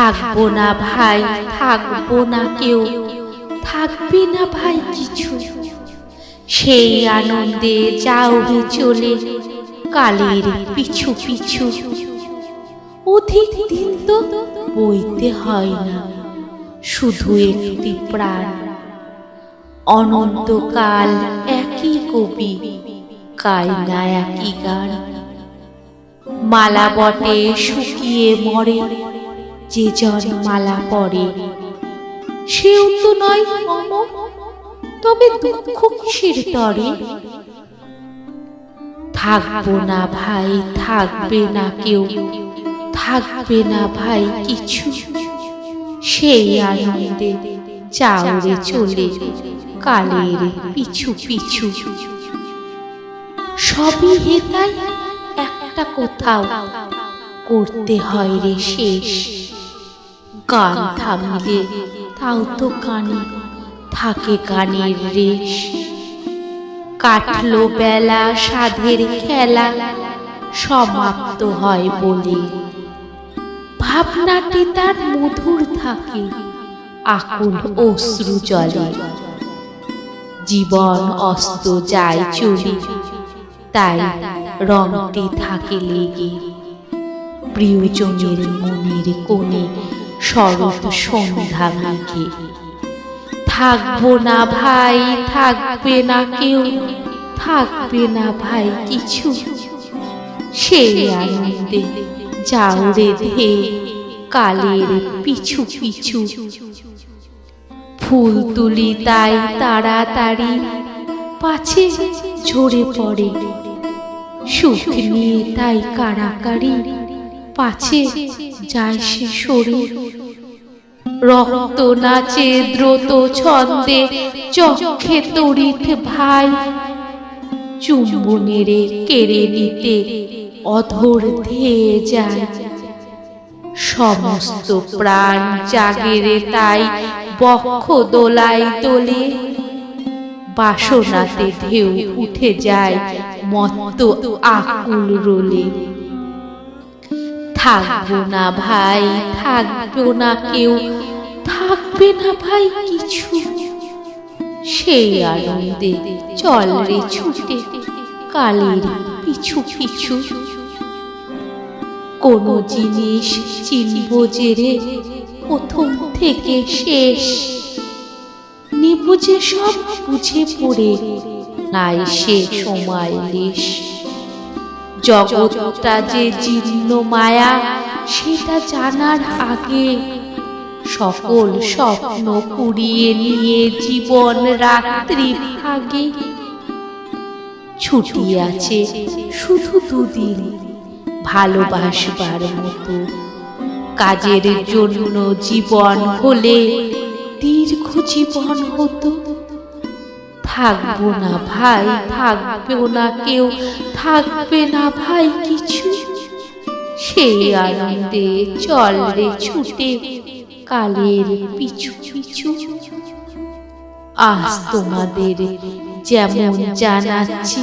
থাকব না ভাই, থাকব না কেউ। থাকবে না ভাই কিছু। সেই আনন্দে যাও হে চলে, কালের পিছু পিছু। অধিক দিন তো বইতে হয় না, শুধু একটি প্রাণ। অনন্তকাল একই কবি গায় না একই গান। মালা বটে শুকিয়ে মরে যে জন মালা পরে। সেও তো নয় তবে দুঃখ কিসের তরে? থাকব না ভাই, থাকবে না কেউ, থাকবে না ভাই কিছু। সেই আনন্দে চাউরে চলে কালের পিছু পিছু। সবই হেতাই একটা কোথাও করতে হয় রে শেষ। গান থামিলে তাও তো কানে, থাকে গানের রেশ। কাটলো বেলা সাধের খেলা, সমাপ্ত হয় বলে। ভাবনাটি তার মধুর থাকে, আকুল অশ্রু জলে। জীবন অস্ত যায় চলি, তাই রংটি থাকে লেগে। প্রিয়জনের মনের কোণে শরৎ সন্ধ্যা মেঘে থাকব না ভাই, থাকবে না কেউ, থাকবে না ভাই কিছু। সেই আনন্দে যাও রে ধে, কালের পিছু পিছু। ফুল তুলি তাই তাড়াতাড়ি, পাছে ঝরে পড়ে। সুখ নিয়ে তাই কাড়াকাড়ি পাছে যায় সে সরে রক্ত নাচে দ্রুত ছন্দে, চক্ষে তড়িৎ ভাই। চুম্বনেরে কেড়ে নিতে অধর ধেয়ে যায়। সমস্ত প্রাণ জাগেরে তাই বক্ষ দোলাই তোলে বাসনাতে ঢেউ উঠে যায়, মত্ত আকুল রোলে। থাকব না ভাই, থাকব না কেউ। থাকবে না ভাই কিছু। সেই আনন্দে চল রে ছুটে, কালের পিছু পিছু। কোন জিনিস চিনব যে রে প্রথম থেকে শেষ। নিবুঝে সব বুঝে পড়ে, নাই সে সময় লেশ। জগৎটা যে জীর্ণ মায়া সেটা জানার আগে সকল স্বপ্ন কুড়িয়ে নিয়ে জীবন রাত্রি ভাগে। ছুটি আছে শুধু দুদিন। ভালোবাসবার মতো। কাজের জন্য জীবন হলে দীর্ঘ জীবন হতো। থাকব না ভাই থাকবেও না কেউ। থাকবে না ভাই কিছু। সেই আনন্দে চল রে ছুটে কালের পিছু পিছু। আজ তোমাদের যেমন জানাচ্ছি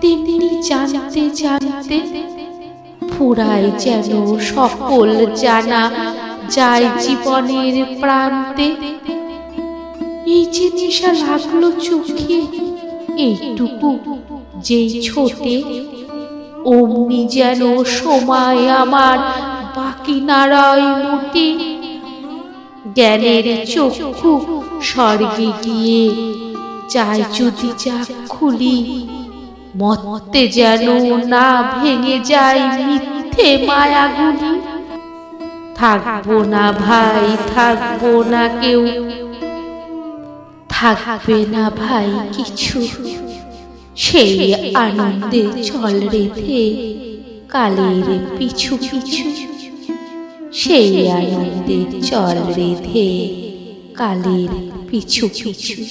তেমনি জানতে জানতে ফুরায় যেন সকল জানা যায় জীবনের প্রান্তে। এই যে নেশা লাগল চোখে, এইটুকু যেই ছোটে, অমনি যেন সময় আমার বাকি নারায় মোটে। জ্ঞানের চক্ষু স্বর্গে গিয়ে চাই যদি যা খুলি মতে যেন না ভেঙে যায় মিথ্যে মায়াগুলি। থাকব না ভাই, থাকব না কেউ থাকবে না ভাই কিছু। সেই আনন্দে চল রেধে, কালের পিছু পিছু। সেই আনন্দে চল রেধে, কালের পিছু পিছু।